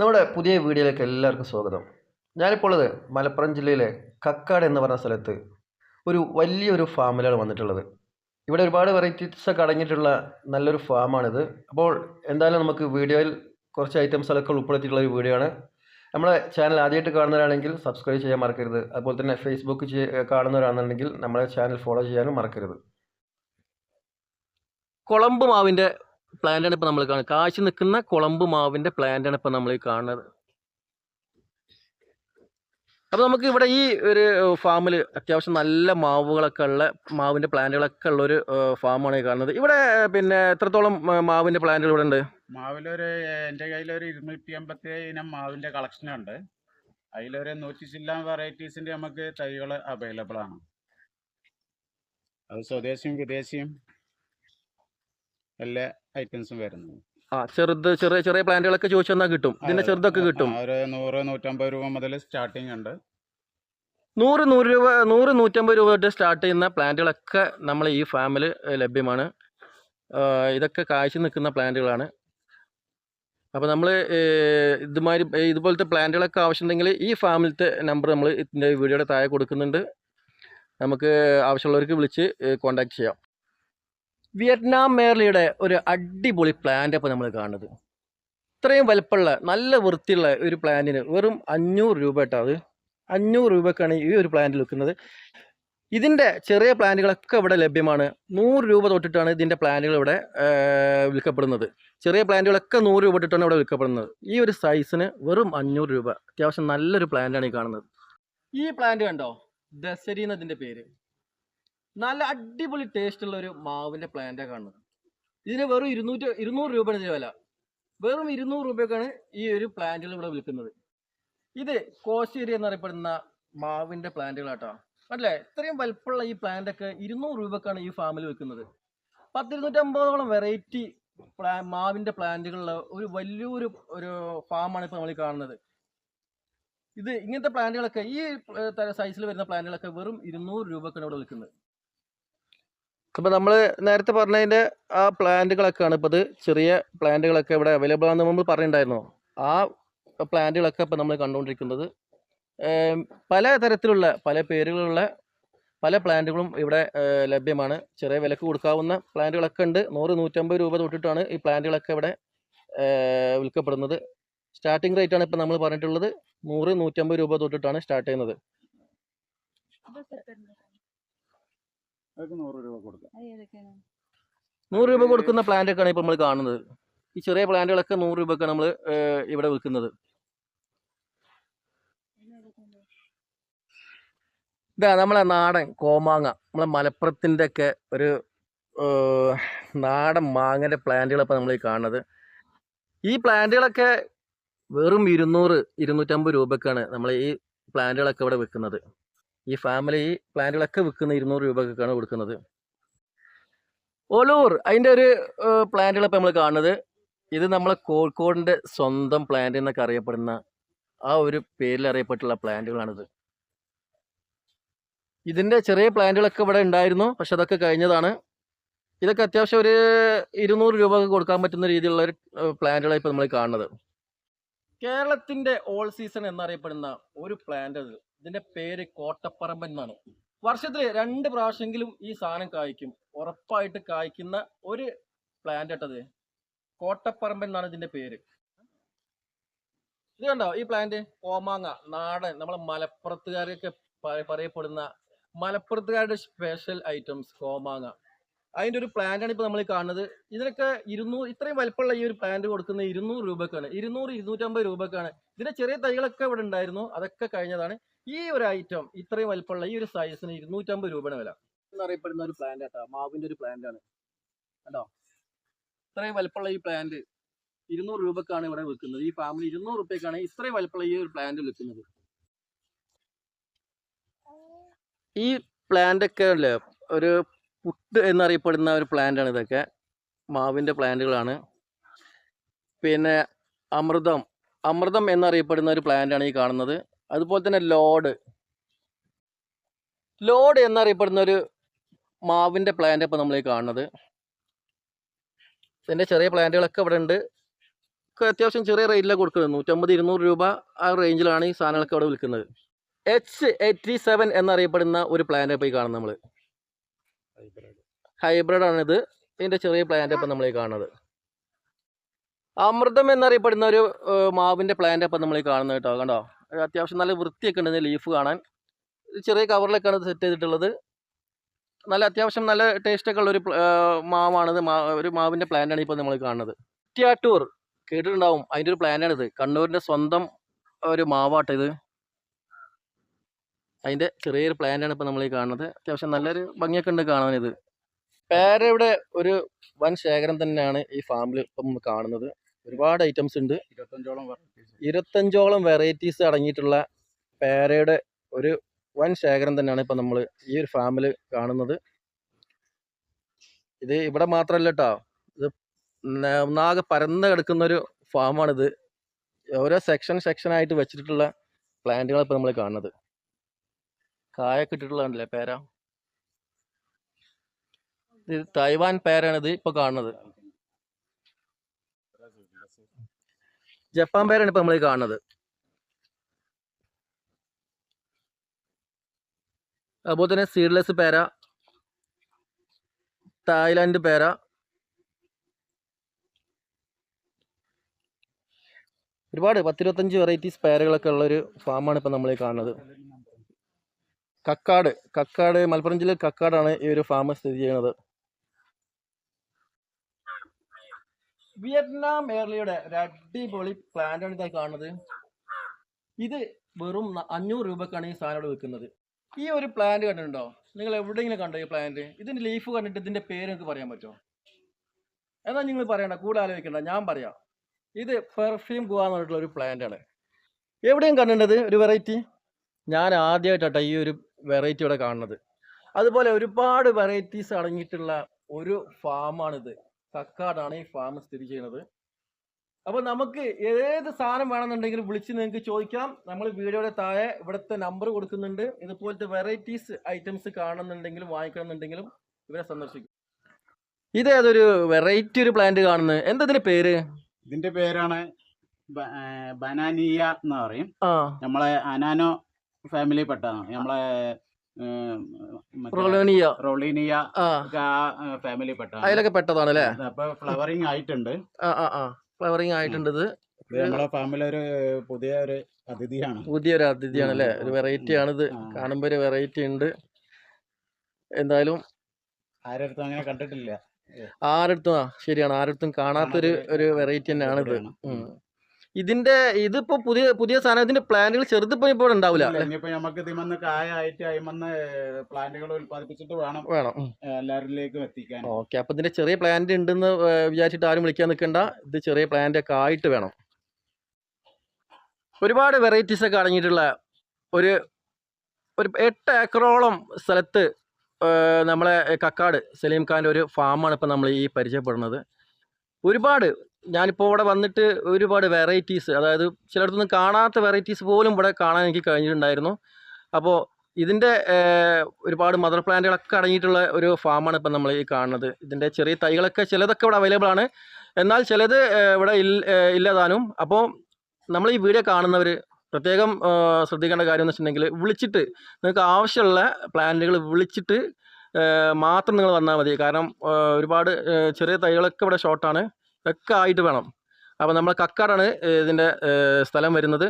നമ്മുടെ പുതിയ വീഡിയോയിലേക്ക് എല്ലാവർക്കും സ്വാഗതം. ഞാനിപ്പോൾ മലപ്പുറം ജില്ലയിലെ കക്കാട് എന്ന് പറഞ്ഞ സ്ഥലത്ത് ഒരു വലിയൊരു ഫാമിലാണ് വന്നിട്ടുള്ളത്. ഇവിടെ ഒരുപാട് വെറൈറ്റീസ് ഒക്കെ അടങ്ങിയിട്ടുള്ള നല്ലൊരു ഫാമാണിത്. അപ്പോൾ എന്തായാലും നമുക്ക് വീഡിയോയിൽ കുറച്ച് ഐറ്റംസ് ഒക്കെ ഉൾപ്പെടുത്തിയിട്ടുള്ള ഒരു വീഡിയോ ആണ്. നമ്മളെ ചാനൽ ആദ്യമായിട്ട് കാണുന്നവരാണെങ്കിൽ സബ്സ്ക്രൈബ് ചെയ്യാൻ മറക്കരുത്. അതുപോലെ തന്നെ ഫേസ്ബുക്ക് കാണുന്നവരാണെന്നുണ്ടെങ്കിൽ നമ്മളെ ചാനൽ ഫോളോ ചെയ്യാനും മറക്കരുത്. കുളമ്പ് മാവിന്റെ പ്ലാന്റാണ് ഇപ്പോൾ നമ്മൾ കാണുന്നത്. കാശി നിൽക്കുന്ന കുളമ്പ് മാവിന്റെ പ്ലാന്റാണ് ഇപ്പോൾ നമ്മൾ കാണുന്നത്. അപ്പോൾ നമുക്ക് ഇവിടെ ഈ ഒരു ഫാമിൽ അത്യാവശ്യം നല്ല മാവുകളൊക്കെ ഉള്ള മാവിന്റെ പ്ലാന്റുകളൊക്കെ ഉള്ള ഒരു ഫാമാണ് കാണുന്നത്. ഇവിടെ പിന്നെ എത്രത്തോളം മാവിന്റെ പ്ലാന്റുകൾ ഇവിടെ ഉണ്ട്? മാവിലൊരു എന്റെ കയ്യിലൊരു ഇരുന്നൂറ്റി അമ്പത്തി ഇനം മാവിന്റെ കളക്ഷൻ ഉണ്ട്. അതിലൊരു നൂറ്റി ചില്ലാൻ വെറൈറ്റീസിന്റെ നമുക്ക് തൈകൾ അവൈലബിൾ ആണ്. അത് സ്വദേശിയും വിദേശിയും. എല്ലാ ഐറ്റംസും വരുന്നത്. ആ ചെറുത് ചെറിയ ചെറിയ പ്ലാന്റുകളൊക്കെ ചോദിച്ചു തന്നാൽ കിട്ടും ഇതിന്റെ ചെറുതൊക്കെ കിട്ടും. ഒരു നൂറ് നൂറ്റമ്പത് രൂപ മുതൽ സ്റ്റാർട്ടിങ് ഉണ്ട്. നൂറ് നൂറ് രൂപ നൂറ് നൂറ്റമ്പത് രൂപ തൊട്ട് സ്റ്റാർട്ട് ചെയ്യുന്ന പ്ലാന്റുകളൊക്കെ നമ്മൾ ഈ ഫാമിൽ ലഭ്യമാണ്. ഇതൊക്കെ കാഴ്ച നിൽക്കുന്ന പ്ലാന്റുകളാണ്. അപ്പോൾ നമ്മൾ ഇതുമാതിരി ഇതുപോലത്തെ പ്ലാന്റുകളൊക്കെ ആവശ്യമുണ്ടെങ്കിൽ ഈ ഫാമിലത്തെ നമ്പർ നമ്മൾ ഇതിന്റെ വീഡിയോയുടെ താഴെ കൊടുക്കുന്നുണ്ട്. നമുക്ക് ആവശ്യമുള്ളവർക്ക് വിളിച്ച് കോൺടാക്ട് ചെയ്യാം. വിയറ്റ്നാം മേർലിയുടെ ഒരു അടിപൊളി പ്ലാന്റ് അപ്പോൾ നമ്മൾ കാണുന്നത്. ഇത്രയും വലുപ്പമുള്ള നല്ല വൃത്തിയുള്ള ഒരു പ്ലാന്റിന് വെറും അഞ്ഞൂറ് രൂപ കേട്ടോ അത്. അഞ്ഞൂറ് രൂപക്കാണ് ഈ ഒരു പ്ലാന്റ് വിൽക്കുന്നത്. ഇതിന്റെ ചെറിയ പ്ലാന്റുകളൊക്കെ ഇവിടെ ലഭ്യമാണ്. നൂറ് രൂപ തൊട്ടിട്ടാണ് ഇതിന്റെ പ്ലാന്റുകൾ ഇവിടെ വിൽക്കപ്പെടുന്നത്. ചെറിയ പ്ലാന്റുകളൊക്കെ നൂറ് രൂപ തൊട്ടിട്ടാണ് ഇവിടെ വിൽക്കപ്പെടുന്നത്. ഈ ഒരു സൈസിന് വെറും അഞ്ഞൂറ് രൂപ. അത്യാവശ്യം നല്ലൊരു പ്ലാന്റാണ് ഈ കാണുന്നത്. ഈ പ്ലാന്റ് കണ്ടോ? ദസരി എന്നതിന്റെ പേര്. നല്ല അടിപൊളി ടേസ്റ്റ് ഉള്ള ഒരു മാവിന്റെ പ്ലാന്റാണ് കാണുന്നത്. ഇതിന് വെറും ഇരുന്നൂറ്റി ഇരുന്നൂറ് രൂപയാണ് വില. വെറും ഇരുന്നൂറ് രൂപയ്ക്കാണ് ഈ ഒരു പ്ലാന്റുകൾ ഇവിടെ വിൽക്കുന്നത്. ഇത് കോശേരി എന്നറിയപ്പെടുന്ന മാവിന്റെ പ്ലാന്റുകളാട്ടോ അല്ലേ? ഇത്രയും വലുപ്പമുള്ള ഈ പ്ലാന്റ് ഒക്കെ ഇരുന്നൂറ് രൂപക്കാണ് ഈ ഫാമിൽ വെക്കുന്നത് പത്തിരുന്നൂറ്റമ്പതോളം വെറൈറ്റി പ്ലാ മാവിന്റെ പ്ലാന്റുകളുള്ള ഒരു വലിയൊരു ഒരു ഫാമാണ് ഇപ്പോൾ നമ്മൾ കാണുന്നത്. ഇത് ഇങ്ങനത്തെ പ്ലാന്റുകളൊക്കെ ഈ സൈസിൽ വരുന്ന പ്ലാന്റുകളൊക്കെ വെറും ഇരുന്നൂറ് രൂപക്കാണ് ഇവിടെ വിൽക്കുന്നത്. അപ്പോൾ നമ്മൾ നേരത്തെ പറഞ്ഞതിന്റെ ആ പ്ലാന്റുകളൊക്കെയാണ് ഇപ്പോൾ ഇത് ചെറിയ പ്ലാന്റുകളൊക്കെ ഇവിടെ അവൈലബിൾ ആണെന്ന് നമ്മൾ പറഞ്ഞിട്ടുണ്ടായിരുന്നു. ആ പ്ലാന്റുകളൊക്കെ ഇപ്പോൾ നമ്മൾ കണ്ടുകൊണ്ടിരിക്കുന്നത്. പല തരത്തിലുള്ള പല പേരുകളുള്ള പല പ്ലാന്റുകളും ഇവിടെ ലഭ്യമാണ്. ചെറിയ വിലക്ക് കൊടുക്കാവുന്ന പ്ലാന്റുകളൊക്കെ ഉണ്ട്. നൂറ് നൂറ്റമ്പത് രൂപ തൊട്ടിട്ടാണ് ഈ പ്ലാന്റുകളൊക്കെ ഇവിടെ വിൽക്കപ്പെടുന്നത്. സ്റ്റാർട്ടിംഗ് റേറ്റ് ആണ് ഇപ്പോൾ നമ്മൾ പറഞ്ഞിട്ടുള്ളത്. നൂറ് നൂറ്റമ്പത് രൂപ തൊട്ടിട്ടാണ് സ്റ്റാർട്ട് ചെയ്യുന്നത്. അതൊക്കെ നൂറ് രൂപ കൊടുക്കാം. നൂറ് രൂപ കൊടുക്കുന്ന പ്ലാന്റ് ഒക്കെയാണ് ഇപ്പൊ നമ്മൾ കാണുന്നത്. ഈ ചെറിയ പ്ലാന്റുകളൊക്കെ നൂറ് രൂപയൊക്കെ നമ്മൾ ഇവിടെ വിൽക്കുന്നത്. ഇതാ നമ്മളെ നാടൻ കോമാങ്ങ. നമ്മളെ മലപ്പുറത്തിന്റെ ഒക്കെ ഒരു നാടൻ മാങ്ങന്റെ പ്ലാന്റുകളപ്പോൾ നമ്മൾ ഈ കാണുന്നത്. ഈ പ്ലാന്റുകളൊക്കെ വെറും ഇരുന്നൂറ് ഇരുന്നൂറ്റമ്പത് രൂപക്കാണ് നമ്മൾ ഈ പ്ലാന്റുകളൊക്കെ ഇവിടെ വിൽക്കുന്നത്. ഈ ഫാമിലി പ്ലാന്റുകളൊക്കെ വിൽക്കുന്ന ഇരുന്നൂറ് രൂപക്കൊക്കെയാണ് കൊടുക്കുന്നത്. ഒലൂർ അതിന്റെ ഒരു പ്ലാന്റുകളിപ്പോൾ നമ്മൾ കാണുന്നത്. ഇത് നമ്മളെ കോഴിക്കോടിന്റെ സ്വന്തം പ്ലാന്റ് എന്നൊക്കെ അറിയപ്പെടുന്ന ആ ഒരു പേരിൽ അറിയപ്പെട്ടുള്ള പ്ലാന്റുകളാണിത് ഇതിന്റെ ചെറിയ പ്ലാന്റുകളൊക്കെ ഇവിടെ ഉണ്ടായിരുന്നു പക്ഷെ അതൊക്കെ കഴിഞ്ഞതാണ്. ഇതൊക്കെ അത്യാവശ്യം ഒരു ഇരുന്നൂറ് രൂപ കൊടുക്കാൻ പറ്റുന്ന രീതിയിലുള്ള ഒരു പ്ലാന്റുകളാണ് ഇപ്പോൾ നമ്മൾ കാണുന്നത്. കേരളത്തിന്റെ ഓൾ സീസൺ എന്നറിയപ്പെടുന്ന ഒരു പ്ലാന്റ് അത് ഇതിന്റെ പേര് കോട്ടപ്പറമ്പൻ എന്നാണ്. വർഷത്തിൽ രണ്ട് പ്രാവശ്യമെങ്കിലും ഈ സാധനം കായ്ക്കും. ഉറപ്പായിട്ട് കായ്ക്കുന്ന ഒരു പ്ലാന്റ് ഇട്ടത് കോട്ടപ്പറമ്പൻ എന്നാണ് ഇതിന്റെ പേര്. ഇത് കണ്ടോ ഈ പ്ലാന്റ് കോമാങ്ങ നാടൻ നമ്മളെ മലപ്പുറത്തുകാരൊക്കെ പറയപ്പെടുന്ന മലപ്പുറത്തുകാരുടെ സ്പെഷ്യൽ ഐറ്റംസ് കോമാങ്ങ. അതിന്റെ ഒരു പ്ലാന്റാണ് ഇപ്പൊ നമ്മൾ കാണുന്നത്. ഇതിനൊക്കെ ഇരുന്നൂറ് ഇത്രയും വലിപ്പമുള്ള ഈ ഒരു പ്ലാന്റ് കൊടുക്കുന്നത് ഇരുന്നൂറ് രൂപക്കാണ്. ഇരുന്നൂറ് ഇരുന്നൂറ്റമ്പത് രൂപക്കാണ്. ഇതിന്റെ ചെറിയ തൈകളൊക്കെ ഇവിടെ ഉണ്ടായിരുന്നു. അതൊക്കെ കഴിഞ്ഞതാണ്. ഈ ഒരു ഐറ്റം ഇത്രയും വലിപ്പമുള്ള ഈ ഒരു സൈസിന് ഇരുന്നൂറ്റമ്പത് രൂപയുടെ വില. എന്നറിയപ്പെടുന്ന ഒരു പ്ലാന്റ് ആട്ടോ മാവിന്റെ ഒരു പ്ലാന്റ് ആണ്. കണ്ടോ? ഇത്രയും വലിപ്പമുള്ള ഈ പ്ലാന്റ് ഇരുന്നൂറ് രൂപക്കാണ് ഇവിടെ വിൽക്കുന്നത്. ഈ ഫാമിലി ഇരുന്നൂറ് രൂപയ്ക്കാണ് ഇത്രയും വലിപ്പമുള്ള ഈ ഒരു പ്ലാന്റ് വിൽക്കുന്നത്. ഈ പ്ലാന്റ് ഒക്കെ അല്ലേ? ഒരു പുട്ട് എന്നറിയപ്പെടുന്ന ഒരു പ്ലാന്റ് ആണ് ഇതൊക്കെ. മാവിന്റെ പ്ലാന്റുകളാണ് പിന്നെ അമൃതം. അമൃതം എന്നറിയപ്പെടുന്ന ഒരു പ്ലാന്റ് ആണ് ഈ കാണുന്നത്. അതുപോലെ തന്നെ ലോഡ്. ലോഡ് എന്നറിയപ്പെടുന്ന ഒരു മാവിന്റെ പ്ലാന്റ് ഇപ്പം നമ്മൾ ഈ കാണുന്നത്. ഇതിന്റെ ചെറിയ പ്ലാന്റുകളൊക്കെ ഇവിടെ ഉണ്ട്. അത്യാവശ്യം ചെറിയ റേറ്റിലാണ് കൊടുക്കുന്നത്. നൂറ്റമ്പത് ഇരുന്നൂറ് രൂപ ആ റേഞ്ചിലാണ് ഈ സാധനങ്ങളൊക്കെ അവിടെ വിൽക്കുന്നത്. എച്ച് എയ്റ്റി സെവൻ എന്നറിയപ്പെടുന്ന ഒരു പ്ലാന്റ് ഇപ്പോൾ ഈ കാണുന്നത് നമ്മൾ ഹൈബ്രിഡ് ആണിത് ഇതിന്റെ ചെറിയ പ്ലാന്റ് ഇപ്പം നമ്മൾ ഈ കാണുന്നത്. അമൃതം എന്നറിയപ്പെടുന്ന ഒരു മാവിന്റെ പ്ലാന്റ് ഇപ്പം നമ്മൾ ഈ കാണുന്നത് കേട്ടോ. കണ്ടോ? അത്യാവശ്യം നല്ല വൃത്തിയൊക്കെ ഉണ്ട് ലീഫ് കാണാൻ. ചെറിയ കവറിലൊക്കെയാണ് സെറ്റ് ചെയ്തിട്ടുള്ളത്. നല്ല അത്യാവശ്യം നല്ല ടേസ്റ്റ് ഒക്കെ ഉള്ള ഒരു മാവാണിത് മാ ഒരു മാവിന്റെ പ്ലാന്റാണ് ഇപ്പോൾ നമ്മൾ കാണുന്നത്. കുറ്റിയാട്ടൂർ കേട്ടിട്ടുണ്ടാവും. അതിന്റെ ഒരു പ്ലാനാണിത് കണ്ണൂരിന്റെ സ്വന്തം ഒരു മാവാട്ടിത് അതിന്റെ ചെറിയൊരു പ്ലാന്റാണ് ഇപ്പോൾ നമ്മൾ ഈ കാണുന്നത്. അത്യാവശ്യം നല്ലൊരു ഭംഗിയൊക്കെ ഉണ്ട് കാണാനിത് പേരയുടെ ഒരു വൻ ശേഖരം തന്നെയാണ് ഈ ഫാമിൽ ഇപ്പം കാണുന്നത്. ഒരുപാട് ഐറ്റംസ് ഉണ്ട്. ഇരുപത്തഞ്ചോളം വെറൈറ്റീസ് അടങ്ങിയിട്ടുള്ള പേരയുടെ ഒരു വൻ ശേഖരം തന്നെയാണ് ഇപ്പം നമ്മൾ ഈ ഒരു ഫാമിൽ കാണുന്നത്. ഇത് ഇവിടെ മാത്രമല്ല കേട്ടോ ഇത് ഒന്നാകെ പരന്ന് കിടക്കുന്ന ഒരു ഫാമാണിത് ഓരോ സെക്ഷൻ സെക്ഷനായിട്ട് വെച്ചിട്ടുള്ള പ്ലാന്റുകൾ ഇപ്പം നമ്മൾ കാണുന്നത്. കായൊക്കെ ഇട്ടിട്ടുള്ളതാണല്ലേ പേര? ഇത് തൈവാൻ പേരാണിത് ഇപ്പോൾ കാണുന്നത്. ജപ്പാൻ പേരാണ് ഇപ്പൊ നമ്മൾ കാണുന്നത്. അതുപോലെ തന്നെ സീഡ്ലെസ് പേര തായ്ലാൻഡ് പേര ഒരുപാട് പത്തിരുപത്തഞ്ച് വെറൈറ്റീസ് പേരകളൊക്കെ ഉള്ള ഒരു ഫാമാണ് ഇപ്പം നമ്മൾ കാണുന്നത്. കക്കാട് കക്കാട് മലപ്പുറം ജില്ലയിൽ കക്കാടാണ് ഈ ഒരു ഫാം സ്ഥിതി ചെയ്യുന്നത്. വിയറ്റ്നാം എയർലിയുടെ ഒരു അടിപൊളി പ്ലാന്റ് ആണ് ഇതായി കാണുന്നത്. ഇത് വെറും അഞ്ഞൂറ് രൂപക്കാണ് ഈ സാധനം ഇവിടെ വിൽക്കുന്നത്. ഈ ഒരു പ്ലാന്റ് കണ്ടിട്ടുണ്ടോ? നിങ്ങൾ എവിടെയെങ്കിലും കണ്ടോ ഈ പ്ലാന്റ് ഇതിന്റെ ലീഫ് കണ്ടിട്ട് ഇതിന്റെ പേര് നിങ്ങൾക്ക് പറയാൻ പറ്റുമോ? എന്നാൽ നിങ്ങൾ പറയണ്ട കൂടെ ആലോചിക്കണ്ട ഞാൻ പറയാം. ഇത് പെർഫ്യൂം ഗുവ എന്ന് പറഞ്ഞിട്ടുള്ള ഒരു പ്ലാന്റാണ് എവിടെയും കണ്ടിട്ടത് ഒരു വെറൈറ്റി ഞാൻ ആദ്യമായിട്ടാട്ടോ ഈ ഒരു വെറൈറ്റി ഇവിടെ കാണുന്നത്. അതുപോലെ ഒരുപാട് വെറൈറ്റീസ് അടങ്ങിയിട്ടുള്ള ഒരു ഫാമാണിത് കക്കാടാണ് ഈ ഫാം സ്ഥിതി ചെയ്യുന്നത്. അപ്പോൾ നമുക്ക് ഏത് സാധനം വേണമെന്നുണ്ടെങ്കിലും വിളിച്ച് നിങ്ങൾക്ക് ചോദിക്കാം. നമ്മൾ വീഡിയോയുടെ താഴെ ഇവിടുത്തെ നമ്പർ കൊടുക്കുന്നുണ്ട്. ഇതുപോലത്തെ വെറൈറ്റീസ് ഐറ്റംസ് കാണുന്നുണ്ടെങ്കിലും വാങ്ങിക്കണമെന്നുണ്ടെങ്കിലും ഇവരെ സന്ദർശിക്കും. ഇത് ഏതൊരു വെറൈറ്റി ഒരു പ്ലാന്റ് കാണുന്നത്? എന്താ ഇതിന്റെ പേര്? ഇതിന്റെ പേരാണ് ബനാനിയ എന്ന് പറയും. നമ്മളെ അനാനോ ഫാമിലി പെട്ടതാണ്. നമ്മളെ റോളീനിയ. ആ. ഫാമിലി പെട്ട അതിലൊക്കെ പെട്ടതാണ് അല്ലേ അപ്പൊ ഫ്ലവറിങ് ആയിട്ടുണ്ട്. ആ ആ ആ. ഫ്ലവറിങ് ആയിട്ടുണ്ട് ഇത്. നമ്മളെ ഫാമിലെ ഒരു പുതിയ ഒരു അതിഥിയാണ്. പുതിയൊരു അതിഥിയാണ് അല്ലേ ഒരു വെറൈറ്റി ആണിത്. കാണുമ്പോൾ ഒരു വെറൈറ്റി ഉണ്ട്. എന്തായാലും ആരടുത്തും അങ്ങനെ കണ്ടിട്ടില്ല. ആരടുത്തും ആ ശരിയാണ്. ആരടുത്തും കാണാത്തൊരു ഒരു വെറൈറ്റി തന്നെയാണ് ഇത് ഉം. ഇതിന്റെ ഇതിപ്പോ പുതിയ പുതിയ സാധനം ഇതിന്റെ പ്ലാന്റുകൾ ചെറുതിപ്പോ ഇപ്പോൾ ഉണ്ടാവില്ല. ഇനിയിപ്പോ നമുക്ക് ഇതിമന്ന് കായായിട്ട് അയിമന്ന് പ്ലാന്റുകൾ ഉൽപ്പാദിപ്പിച്ചിട്ട് വേണം വേണം. എല്ലാവരിലേക്കും എത്തിക്കാൻ. ഓക്കെ അപ്പൊ ഇതിന്റെ ചെറിയ പ്ലാന്റ് ഉണ്ടെന്ന് വിചാരിച്ചിട്ട് ആരും വിളിക്കാൻ നിൽക്കണ്ട ഇത് ചെറിയ പ്ലാന്റ് ഒക്കെ ആയിട്ട് വേണം. ഒരുപാട് വെറൈറ്റീസ് ഒക്കെ അടങ്ങിയിട്ടുള്ള ഒരു ഒരു എട്ട് ഏക്കറോളം സ്ഥലത്ത് നമ്മളെ കക്കാട് സലീം ഖാന്റെ ഒരു ഫാമാണ് ഇപ്പം നമ്മൾ ഈ പരിചയപ്പെടുന്നത്. ഒരുപാട് ഞാനിപ്പോൾ ഇവിടെ വന്നിട്ട് ഒരുപാട് വെറൈറ്റീസ് അതായത് ചിലയിടത്തൊന്നും കാണാത്ത വെറൈറ്റീസ് പോലും ഇവിടെ കാണാൻ എനിക്ക് കഴിഞ്ഞിട്ടുണ്ടായിരുന്നു. അപ്പോൾ ഇതിന്റെ ഒരുപാട് മദർ പ്ലാന്റുകളൊക്കെ അടങ്ങിയിട്ടുള്ള ഒരു ഫാമാണ് ഇപ്പം നമ്മൾ ഈ കാണുന്നത്. ഇതിന്റെ ചെറിയ തൈകളൊക്കെ ചിലതൊക്കെ ഇവിടെ അവൈലബിൾ ആണ്. എന്നാൽ ചിലത് ഇവിടെ ഇല്ല ഇല്ലതാനും. അപ്പോൾ നമ്മൾ ഈ വീഡിയോ കാണുന്നവർ പ്രത്യേകം ശ്രദ്ധിക്കേണ്ട കാര്യം എന്ന് വെച്ചിട്ടുണ്ടെങ്കിൽ വിളിച്ചിട്ട് നിങ്ങൾക്ക് ആവശ്യമുള്ള പ്ലാന്റുകൾ വിളിച്ചിട്ട് മാത്രം നിങ്ങൾ വന്നാൽ മതി. കാരണം ഒരുപാട് ചെറിയ തൈകളൊക്കെ ഇവിടെ ഷോർട്ടാണ് ഒക്കെ ആയിട്ട് വേണം. അപ്പോൾ നമ്മൾ കക്കാടാണ് ഇതിന്റെ സ്ഥലം വരുന്നത്.